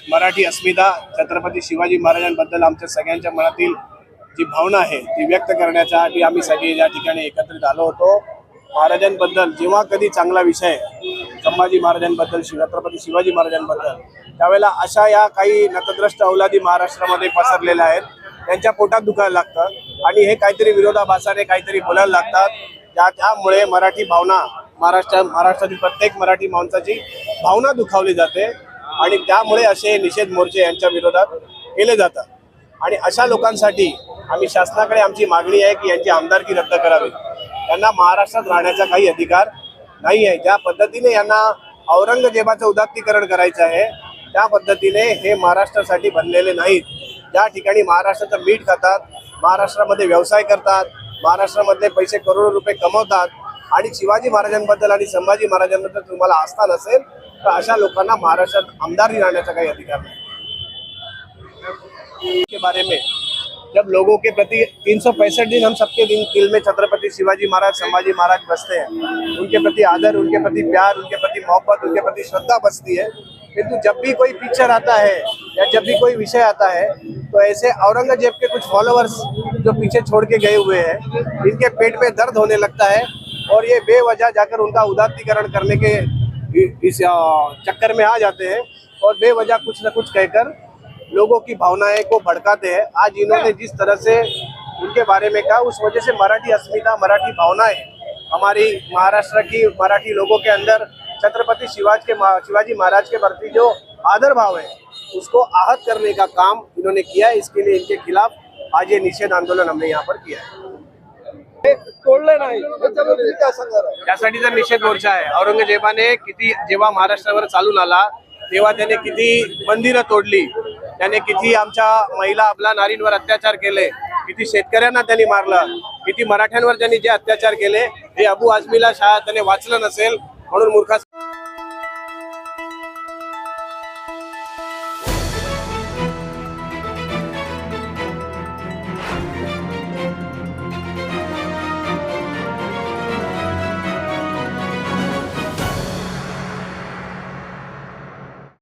मराठी अस्मिता छत्रपती शिवाजी महाराजांबद्दल आमच्या सगळ्यांच्या मनातील जी भावना आहे ती व्यक्त करण्यासाठी आम्ही सगळे या ठिकाणी एकत्रित आलो होतो. महाराजांबद्दल जेव्हा कधी चांगला विषय संभाजी महाराजांबद्दल शिव- छत्रपती शिवाजी महाराजांबद्दल त्यावेळेला अशा या काही नतद्रष्ट अवलादी महाराष्ट्रामध्ये पसरलेल्या आहेत. त्यांच्या पोटात दुखायला लागतं आणि हे काहीतरी विरोधाभासाने काहीतरी बोलायला लागतात. त्या त्यामुळे मराठी भावना महाराष्ट्र महाराष्ट्रातील प्रत्येक मराठी माणसाची भावना दुखावली जाते. आणि त्यामुळे असे निषेध मोर्चे यांच्या विरोधात केले जातात. आणि अशा लोकांसाठी आम्ही शासनाकडे आमची मागणी आहे की यांची आमदारकी रद्द करावी. त्यांना महाराष्ट्रात राहण्याचा काही अधिकार नाही आहे. ज्या पद्धतीने यांना औरंगजेबाचं उदात्तीकरण करायचं आहे त्या पद्धतीने हे महाराष्ट्रासाठी बनलेले नाहीत. ज्या ठिकाणी महाराष्ट्राचं मीठ खातात महाराष्ट्रामध्ये व्यवसाय करतात महाराष्ट्रामधले पैसे करोडो रुपये कमवतात आणि शिवाजी महाराजांबद्दल आणि संभाजी महाराजांबद्दल तुम्हाला आस्था नसेल, तर अशा लोकांना महाराष्ट्रात आमदार राहण्याचा काही अधिकार नाही. के बारे में, जब लोगों के प्रति तीन सौ पैंसठ दिन हम सबके दिन दिल में छत्रपति शिवाजी महाराज, संभाजी महाराज बसते हैं। उनके प्रति आदर, उनके प्रति प्यार, उनके प्रति मोहब्बत, उनके प्रति श्रद्धा बसती है। किंतु जब भी कोई पिक्चर आता है या जब भी कोई विषय आता है तो ऐसे औरंगज़ेब के कुछ फॉलोअर्स जो पीछे छोड़ के गए हुए हैं, इनके पेट में दर्द होने लगता है। और ये बेवजह जाकर उनका उदात्तीकरण करने के इस चक्कर में आ जाते हैं और बेवजह कुछ न कुछ कहकर लोगों की भावनाएँ को भड़काते हैं। आज इन्होंने जिस तरह से उनके बारे में कहा उस वजह से मराठी अस्मिता मराठी भावनाएँ हमारी महाराष्ट्र की मराठी लोगों के अंदर छत्रपति शिवाज के शिवाजी महाराज के प्रति जो आदर भाव है उसको आहत करने का काम इन्होंने किया है। इसके लिए इनके खिलाफ आज ये निषेध आंदोलन हमने यहाँ पर किया है। तोडलं जर त्यासाठीचा निषेध मोर्चा आहे. औरंगजेबाने किती जेव्हा महाराष्ट्रावर चालून आला तेव्हा त्याने किती मंदिरं तोडली त्याने किती आमच्या महिला आपला नारींवर अत्याचार केले किती शेतकऱ्यांना त्यांनी मारलं किती मराठ्यांवर त्यांनी जे अत्याचार केले हे अबू आजमीला शाळा त्याने वाचलं नसेल म्हणून मूर्खा